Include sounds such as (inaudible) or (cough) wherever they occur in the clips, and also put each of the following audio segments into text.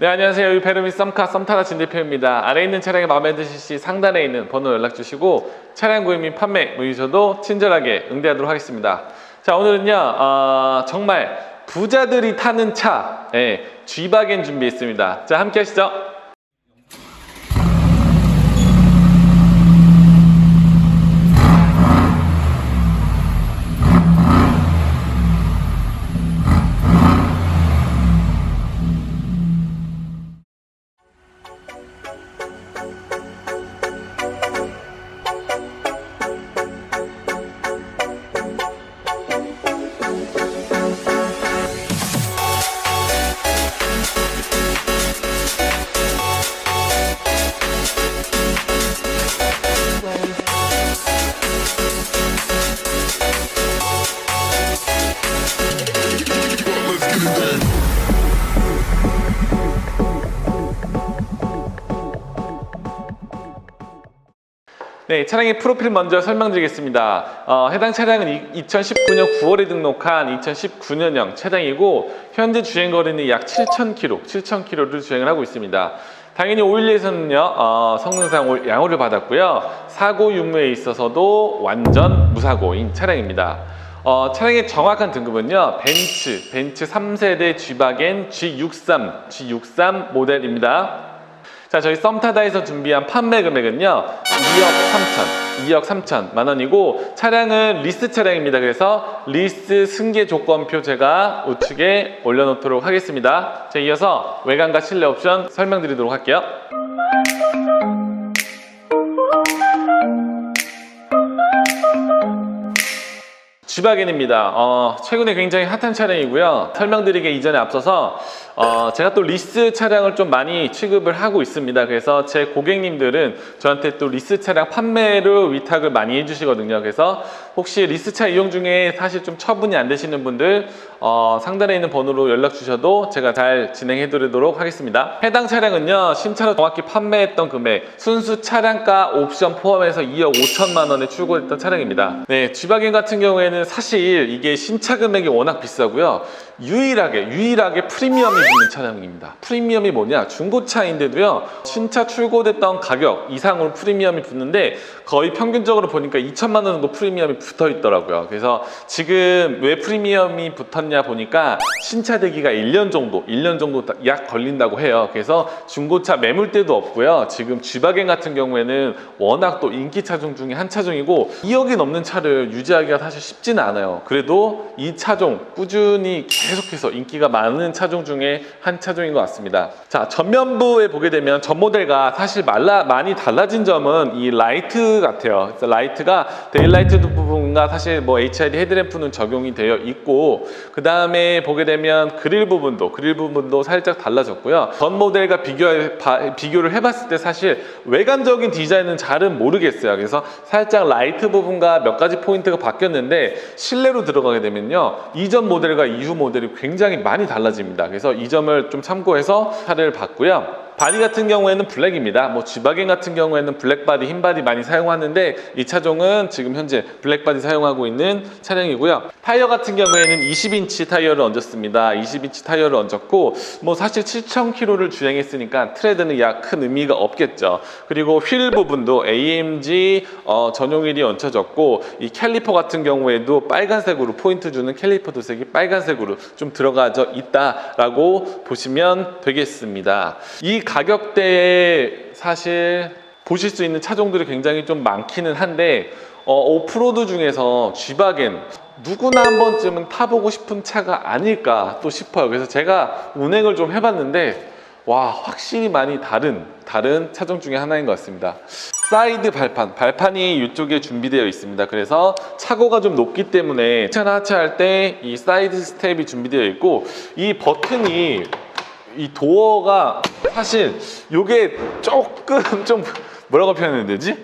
네 안녕하세요. 유페르미 썸카 썸타다 진 대표입니다. 아래 있는 차량이 마음에 드실 시 상단에 있는 번호 연락 주시고 차량 구입 및 판매 문의주셔도 친절하게 응대하도록 하겠습니다. 자 오늘은요 어, 정말 부자들이 타는 차 예, G바겐 준비했습니다. 자 함께 하시죠 네, 차량의 프로필 먼저 설명드리겠습니다. 어, 해당 차량은 2019년 9월에 등록한 2019년형 차량이고 현재 주행 거리는 약 7,000km, 7,000km를 주행을 하고 있습니다. 당연히 오일리에서는요 어, 성능상 올- 양호를 받았고요 사고 유무에 있어서도 완전 무사고인 차량입니다. 어, 차량의 정확한 등급은요 벤츠, 벤츠 3세대 G바겐 G63, G63 모델입니다. 자, 저희 썸타다에서 준비한 판매 금액은요. 2억 3천, 2억 3천만 원이고 차량은 리스 차량입니다. 그래서 리스 승계 조건표 제가 우측에 올려놓도록 하겠습니다. 자, 이어서 외관과 실내 옵션 설명드리도록 할게요. G바겐입니다. 어, 최근에 굉장히 핫한 차량이고요. 설명드리기 이전에 앞서서 어, 제가 또 리스 차량을 좀 많이 취급을 하고 있습니다. 그래서 제 고객님들은 저한테 또 리스 차량 판매를 위탁을 많이 해주시거든요. 그래서 혹시 리스 차 이용 중에 사실 좀 처분이 안 되시는 분들 어, 상단에 있는 번호로 연락 주셔도 제가 잘 진행해 드리도록 하겠습니다. 해당 차량은요 신차로 정확히 판매했던 금액 순수 차량가 옵션 포함해서 2억 5천만 원에 출고했던 차량입니다. 네, G바겐 같은 경우에는 사실 이게 신차 금액이 워낙 비싸고요. 유일하게 유일하게 프리미엄이 붙는 차량입니다. 프리미엄이 뭐냐? 중고차인데도요. 신차 출고됐던 가격 이상으로 프리미엄이 붙는데 거의 평균적으로 보니까 2천만 원 정도 프리미엄이 붙어 있더라고요. 그래서 지금 왜 프리미엄이 붙었냐 보니까 신차 대기가 1년 정도, 1년 정도 약 걸린다고 해요. 그래서 중고차 매물대도 없고요. 지금 G바겐 같은 경우에는 워낙 또 인기 차종 중에 한 차종이고 2억이 넘는 차를 유지하기가 사실 쉽지는 않아요. 그래도 이 차종 꾸준히 계속해서 인기가 많은 차종 중에 한 차종인 것 같습니다. 자, 전면부에 보게 되면 전 모델과 사실 말라, 많이 달라진 점은 이 라이트 같아요. 라이트가 데일라이트 부분 과 사실 뭐 HID 헤드램프는 적용이 되어 있고 그 다음에 보게 되면 그릴 부분도 그릴 부분도 살짝 달라졌고요. 전 모델과 비교 비교를 해봤을 때 사실 외관적인 디자인은 잘은 모르겠어요. 그래서 살짝 라이트 부분과 몇 가지 포인트가 바뀌었는데 실내로 들어가게 되면요 이전 모델과 이후 모델이 굉장히 많이 달라집니다. 그래서 이 점을 좀 참고해서 차를 봤고요. 바디 같은 경우에는 블랙입니다. 뭐 G바겐 같은 경우에는 블랙 바디, 흰 바디 많이 사용하는데 이 차종은 지금 현재 블랙 바디 사용하고 있는 차량이고요. 타이어 같은 경우에는 20인치 타이어를 얹었습니다. 20인치 타이어를 얹었고 뭐 사실 7,000km를 주행했으니까 트레드는 약 큰 의미가 없겠죠. 그리고 휠 부분도 AMG 어, 전용 휠이 얹혀졌고 이 캘리퍼 같은 경우에도 빨간색으로 포인트 주는 캘리퍼 도색이 빨간색으로 좀 들어가져 있다라고 보시면 되겠습니다. 이 가격대에 사실 보실 수 있는 차종들이 굉장히 좀 많기는 한데 어, 오프로드 중에서 G바겐 누구나 한 번쯤은 타보고 싶은 차가 아닐까 또 싶어요. 그래서 제가 운행을 좀 해봤는데 와 확실히 많이 다른 다른 차종 중에 하나인 것 같습니다. 사이드 발판, 발판이 이쪽에 준비되어 있습니다. 그래서 차고가 좀 높기 때문에 하차 하차할 때 이 사이드 스텝이 준비되어 있고 이 버튼이 이 도어가 사실 요게 조금 (laughs) 좀 뭐라고 표현해야 되지?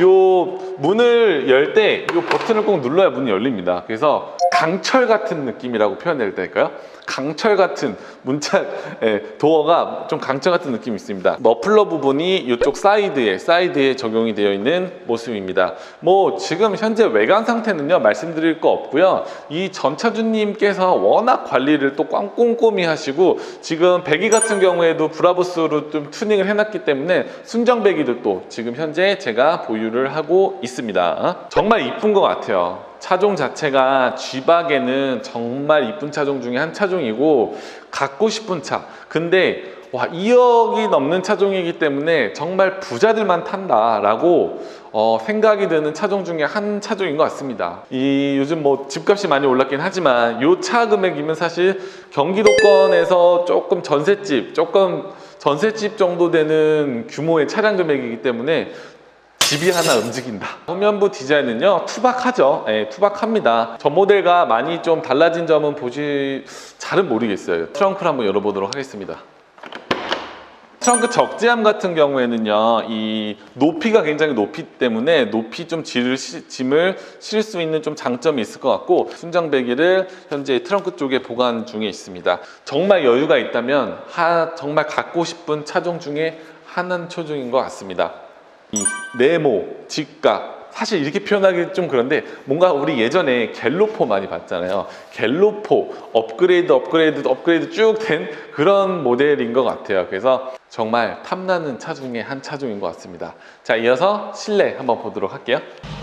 요 문을 열 때 요 버튼을 꼭 눌러야 문이 열립니다. 그래서 강철 같은 느낌이라고 표현해야 될까요? 강철 같은 문짝 예, 도어가 좀 강철 같은 느낌이 있습니다. 머플러 부분이 이쪽 사이드에 사이드에 적용이 되어 있는 모습입니다. 뭐 지금 현재 외관 상태는요 말씀드릴 거 없고요. 이 전차주님께서 워낙 관리를 또 꼼꼼히 하시고 지금 배기 같은 경우에도 브라보스로 좀 튜닝을 해놨기 때문에 순정 배기도 또 지금 현재 제가 보유를 하고 있습니다. 정말 이쁜 것 같아요. 차종 자체가 G박에는 정말 이쁜 차종 중에 한 차종이고 갖고 싶은 차. 근데 와 2억이 넘는 차종이기 때문에 정말 부자들만 탄다라고 어, 생각이 드는 차종 중에 한 차종인 것 같습니다. 이 요즘 뭐 집값이 많이 올랐긴 하지만 이 차 금액이면 사실 경기도권에서 조금 전셋집, 조금 전셋집 정도 되는 규모의 차량 금액이기 때문에 집이 하나 움직인다. 후면부 디자인은요 투박하죠. 예, 투박합니다. 전 모델과 많이 좀 달라진 점은 보시 잘은 모르겠어요. 트렁크를 한번 열어보도록 하겠습니다. 트렁크 적재함 같은 경우에는요, 이 높이가 굉장히 높이 때문에 높이 좀 짐을, 시- 짐을 실을 수 있는 좀 장점이 있을 것 같고, 순정 배기를 현재 트렁크 쪽에 보관 중에 있습니다. 정말 여유가 있다면, 하, 정말 갖고 싶은 차종 중에 하나는 초종인 것 같습니다. 이 네모, 직각, 사실 이렇게 표현하기 좀 그런데 뭔가 우리 예전에 갤로포 많이 봤잖아요. 갤로포 업그레이드, 업그레이드, 업그레이드 쭉 된 그런 모델인 것 같아요. 그래서 정말 탐나는 차 중에 한 차종인 것 같습니다. 자, 이어서 실내 한번 보도록 할게요.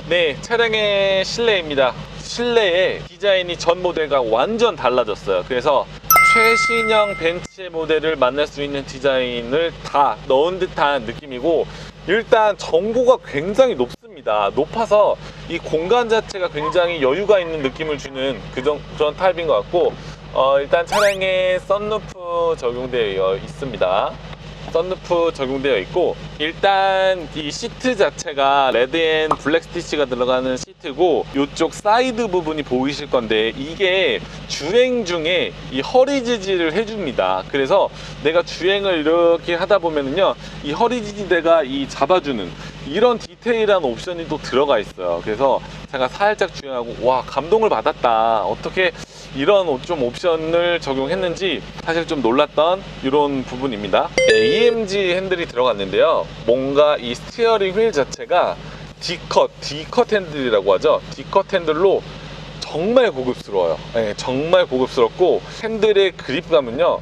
네, 차량의 실내입니다. 실내의 디자인이 전 모델과 완전 달라졌어요. 그래서 최신형 벤츠 모델을 만날 수 있는 디자인을 다 넣은 듯한 느낌이고 일단 전고가 굉장히 높습니다. 높아서 이 공간 자체가 굉장히 여유가 있는 느낌을 주는 그정, 그런 타입인 것 같고 어, 일단 차량에 썬루프 적용되어 있습니다. 썬루프 적용되어 있고 일단 이 시트 자체가 레드 앤 블랙 스티치가 들어가는 시트고 이쪽 사이드 부분이 보이실 건데 이게 주행 중에 이 허리 지지를 해줍니다. 그래서 내가 주행을 이렇게 하다 보면은요 이 허리 지지대가 이 잡아주는 이런 디테일한 옵션이 또 들어가 있어요. 그래서 제가 살짝 주행하고 와 감동을 받았다. 어떻게 이런 좀 옵션을 적용했는지 사실 좀 놀랐던 이런 부분입니다. AMG 핸들이 들어갔는데요. 뭔가 이 스티어링 휠 자체가 D컷, D컷 핸들이라고 하죠. D컷 핸들로 정말 고급스러워요. 네, 정말 고급스럽고 핸들의 그립감은요.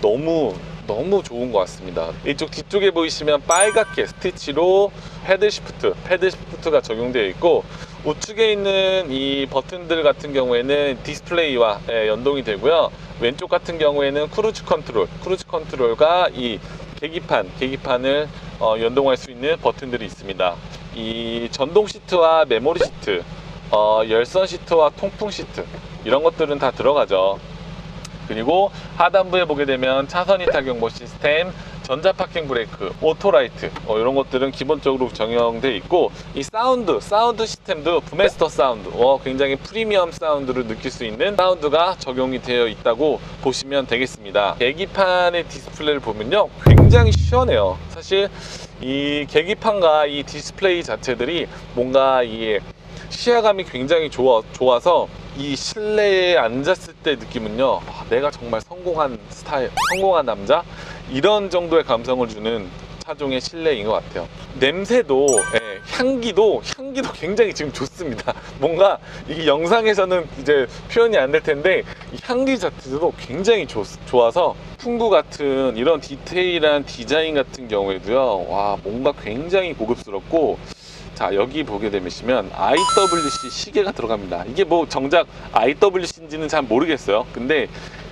너무 너무 좋은 것 같습니다. 이쪽 뒤쪽에 보이시면 빨갛게 스티치로 패드 시프트, 패드 시프트가 적용되어 있고 우측에 있는 이 버튼들 같은 경우에는 디스플레이와 예, 연동이 되고요. 왼쪽 같은 경우에는 크루즈 컨트롤, 크루즈 컨트롤과 이 계기판, 계기판을 어, 연동할 수 있는 버튼들이 있습니다. 이 전동 시트와 메모리 시트, 어, 열선 시트와 통풍 시트 이런 것들은 다 들어가죠. 그리고 하단부에 보게 되면 차선 이탈 경보 시스템, 전자 파킹 브레이크, 오토라이트 어, 이런 것들은 기본적으로 적용되어 있고 이 사운드, 사운드 시스템도 부메스터 사운드, 어, 굉장히 프리미엄 사운드를 느낄 수 있는 사운드가 적용이 되어 있다고 보시면 되겠습니다. 계기판의 디스플레이를 보면요, 굉장히 시원해요. 사실 이 계기판과 이 디스플레이 자체들이 뭔가 이 시야감이 굉장히 좋아, 좋아서 이 실내에 앉았을 때 느낌은요 아, 내가 정말 성공한 스타일 성공한 남자 이런 정도의 감성을 주는 차종의 실내인 것 같아요 냄새도 예, 향기도 향기도 굉장히 지금 좋습니다 (laughs) 뭔가 이게 영상에서는 이제 표현이 안 될 텐데 이 향기 자체도 굉장히 좋, 좋아서 풍구 같은 이런 디테일한 디자인 같은 경우에도요 와 뭔가 굉장히 고급스럽고 자 여기 보게 되시면 IWC 시계가 들어갑니다. 이게 뭐 정작 IWC인지는 잘 모르겠어요. 근데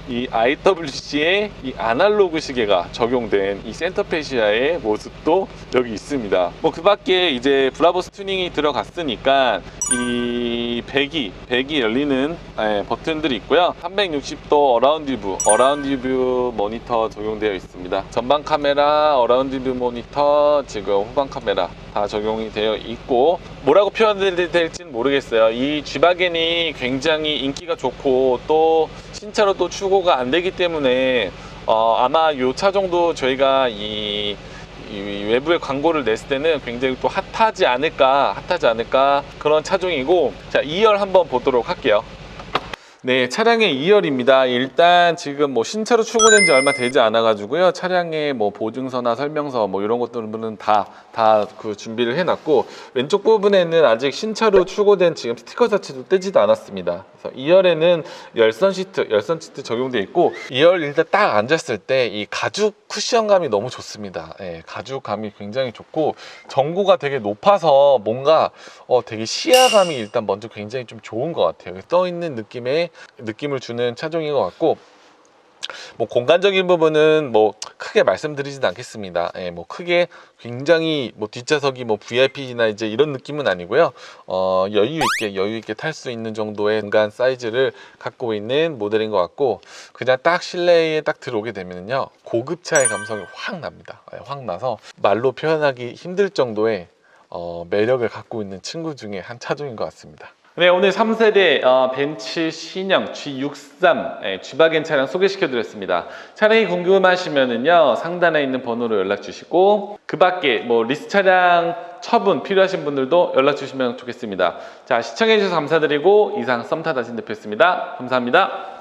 이 IWC의 이 아날로그 시계가 적용된 이 센터페시아의 모습도 여기 있습니다. 뭐 그 밖에 이제 브라보스 튜닝이 들어갔으니까 이 배기, 배기 열리는 예, 버튼들이 있고요. 360도 어라운드 뷰, 어라운드 뷰 모니터 적용되어 있습니다. 전방 카메라, 어라운드 뷰 모니터, 지금 후방 카메라 다 적용이 되어 있고 뭐라고 표현해야 될지는 모르겠어요. 이 G바겐이 굉장히 인기가 좋고 또 신차로 또 추 고가 안 되기 때문에 어, 아마 요차 정도 저희가 이, 이 외부에 광고를 냈을 때는 굉장히 또 핫하지 않을까 핫하지 않을까 그런 차종이고 자 2열 한번 보도록 할게요. 네, 차량의 2열입니다. 일단 지금 뭐 신차로 출고된 지 얼마 되지 않아 가지고요. 차량의 뭐 보증서나 설명서 뭐 이런 것들은 다 다 그 준비를 해 놨고 왼쪽 부분에는 아직 신차로 출고된 지금 스티커 자체도 떼지도 않았습니다. 그래서 2열에는 열선 시트, 열선 시트 적용돼 있고 2열 일단 딱 앉았을 때 이 가죽 쿠션감이 너무 좋습니다. 예, 가죽감이 굉장히 좋고 전고가 되게 높아서 뭔가 어, 되게 시야감이 일단 먼저 굉장히 좀 좋은 것 같아요. 떠 있는 느낌의 느낌을 주는 차종인 것 같고 뭐 공간적인 부분은 뭐 크게 말씀드리진 않겠습니다. 예, 뭐 크게 굉장히 뭐 뒷좌석이 뭐 VIP나 이제 이런 느낌은 아니고요. 어, 여유 있게 여유 있게 탈 수 있는 정도의 공간 사이즈를 갖고 있는 모델인 것 같고 그냥 딱 실내에 딱 들어오게 되면요 고급차의 감성이 확 납니다. 예, 확 나서 말로 표현하기 힘들 정도의 어, 매력을 갖고 있는 친구 중에 한 차종인 것 같습니다. 네, 오늘 3세대 어, 벤츠 신형 G63 예, G바겐 차량 소개시켜 드렸습니다. 차량이 궁금하시면은요, 상단에 있는 번호로 연락 주시고, 그 밖에 뭐 리스 차량 처분 필요하신 분들도 연락 주시면 좋겠습니다. 자, 시청해 주셔서 감사드리고, 이상 썸타다신 대표였습니다. 감사합니다.